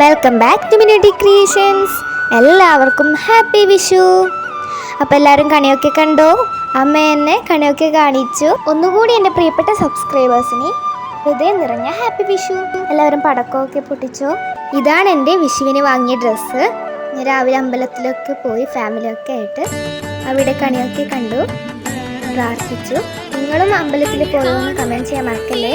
Welcome back to മിനിറ്റി creations എല്ലാവർക്കും happy Vishu. അപ്പോൾ എല്ലാവരും കണിയൊക്കെ കണ്ടോ? അമ്മ എന്നെ കണിയൊക്കെ കാണിച്ചു. ഒന്നുകൂടി എന്റെ പ്രിയപ്പെട്ട സബ്സ്ക്രൈബേഴ്സിന് ഹൃദയം നിറഞ്ഞ ഹാപ്പി വിഷു. എല്ലാവരും പടക്കമൊക്കെ പൊട്ടിച്ചോ? ഇതാണ് എന്റെ വിഷുവിന് വാങ്ങിയ ഡ്രസ്സ് ഞാൻ രാവിലെ അമ്പലത്തിലൊക്കെ പോയി ഫാമിലിയൊക്കെ ആയിട്ട് അവിടെ കണിയൊക്കെ കണ്ടു. പ്രാർത്ഥിച്ചു. നിങ്ങളും അമ്പലത്തിൽ പോയോന്ന് കമന്റ് ചെയ്യാൻ മറക്കല്ലേ?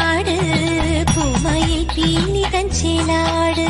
நாடு. பூமையில் தீனி தஞ்சேலாடு